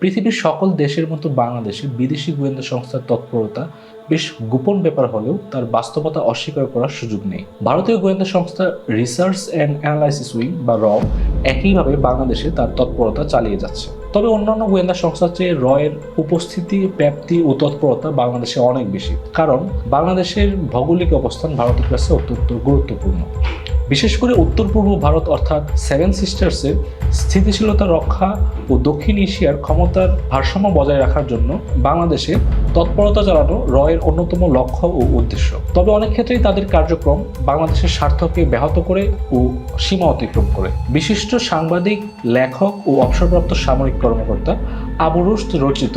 পৃথিবীর সকল দেশের মতো বাংলাদেশে বিদেশি গোয়েন্দা সংস্থার তৎপরতা বেশ গোপন ব্যাপার হলেও তার বাস্তবতা অস্বীকার করার সুযোগ নেই। ভারতীয় গোয়েন্দা সংস্থা রিসার্চ অ্যান্ড অ্যানালাইসিস উইং বা র একইভাবে বাংলাদেশে তার তৎপরতা চালিয়ে যাচ্ছে। তবে অন্যান্য গোয়েন্দা সংস্থার চেয়ে রয়ের উপস্থিতি, ব্যাপ্তি ও তৎপরতা বাংলাদেশে অনেক বেশি, কারণ বাংলাদেশের ভৌগোলিক অবস্থান ভারতের কাছে অত্যন্ত গুরুত্বপূর্ণ। বিশেষ করে উত্তর পূর্ব ভারত অর্থাৎ সেভেন সিস্টার্সের স্থিতিশীলতা রক্ষা ও দক্ষিণ এশিয়ার ক্ষমতার ভারসাম্য বজায় রাখার জন্য বাংলাদেশে তৎপরতা চালানো রয়ের অন্যতম লক্ষ্য ও উদ্দেশ্য। তবে অনেক ক্ষেত্রেই তাদের কার্যক্রম বাংলাদেশের স্বার্থকে ব্যাহত করে ও সীমা অতিক্রম করে। বিশিষ্ট সাংবাদিক, লেখক ও অবসরপ্রাপ্ত সামরিক কর্মকর্তা আবু রুশদ রচিত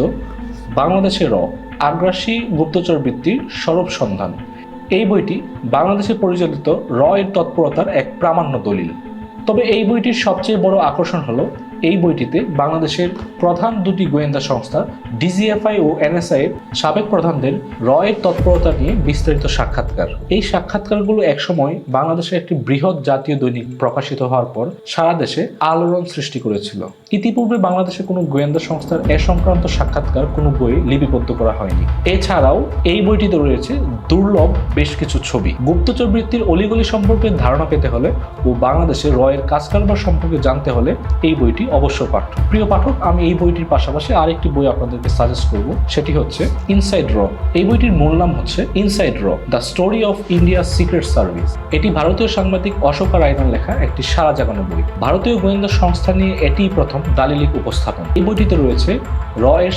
বাংলাদেশের র আগ্রাসী গুপ্তচর বৃত্তির সরব সন্ধান। এই বইটি বাংলাদেশে পরিচালিত র এর তৎপরতার এক প্রামাণ্য দলিল। তবে এই বইটির সবচেয়ে বড় আকর্ষণ হলো, এই বইটিতে বাংলাদেশের প্রধান দুটি গোয়েন্দা সংস্থা, ডিজিএফআই ও এনএসআই এর সাবেক প্রধানদের র এর তৎপরতা নিয়ে বিস্তারিত সাক্ষাৎকার। এই সাক্ষাৎকারগুলো একসময় বাংলাদেশের একটি বৃহৎ জাতীয় দৈনিক প্রকাশিত হওয়ার পর সারা দেশে আলোড়ন সৃষ্টি করেছিল। ইতিপূর্বে বাংলাদেশে কোনো গোয়েন্দা সংস্থার এ সংক্রান্ত সাক্ষাৎকার কোনো বই লিপিবদ্ধ করা হয়নি। এছাড়াও এই বইটিতে রয়েছে দুর্লভ বেশ কিছু ছবি। গুপ্তচর বৃত্তির অলিগলি সম্পর্কে ধারণা পেতে হলে ও বাংলাদেশে রয়ের কাজকারবার সম্পর্কে জানতে হলে এই বইটি অবশ্য পাঠ্য প্রিয় পাঠক, আমি এই বইটির পাশাপাশি আরেকটি বই আপনাদেরকে সাজেস্ট করব, সেটি হচ্ছে ইনসাইড র এই বইটির মূল নাম হচ্ছে ইনসাইড র the story of India secret service এটি ভারতীয় সাংবাদিক অশোকা রায়নার লেখা একটি সারা জাগানো বই। ভারতীয় গোয়েন্দা সংস্থা নিয়ে এটিই প্রথম দালিলিক উপস্থাপন। এই বইটিতে রয়েছে র এর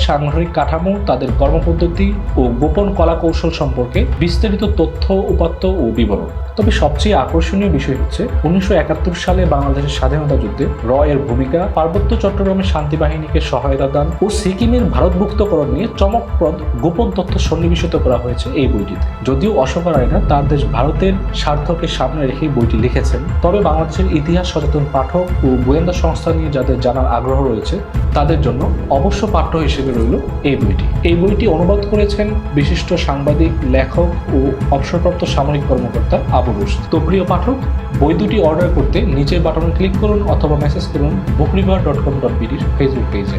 কাঠামো, তাদের কর্মপদ্ধতি ও গোপন কলা কৌশল সম্পর্কে বিস্তারিত তথ্য, উপাত্ত ও বিবরণ। তবে সবচেয়ে আকর্ষণীয় বিষয় হচ্ছে উনিশশো একাত্তর সালে বাংলাদেশের স্বাধীনতা যুদ্ধে র এর ভূমিকা, পার্বত্য চট্টগ্রামের শান্তি বাহিনীকে সহায়তা দান ও সিকিমের ভারতভুক্তকরণ নিয়ে চমকপ্রদ গোপন তথ্য সন্নিবেশিত করা হয়েছে এই বইটিতে। যদিও অশোক রায়না তার দেশ ভারতের স্বার্থকে সামনে রেখে বইটি লিখেছেন, তবে বাংলাদেশের ইতিহাস সচেতন পাঠক ও গোয়েন্দা সংস্থা নিয়ে যাদের জানার আগ্রহ রয়েছে, তাদের জন্য অবশ্য পাঠ্য হিসেবে রইল এই বইটি। এই বইটি অনুবাদ করেছেন বিশিষ্ট সাংবাদিক, লেখক ও অবসরপ্রাপ্ত সামরিক কর্মকর্তা আবু রুশ তো প্রিয় পাঠক, বই দুটি অর্ডার করতে নিচের বাটনে ক্লিক করুন অথবা মেসেজ করুন book river dot com dot বিডির Facebook পেজে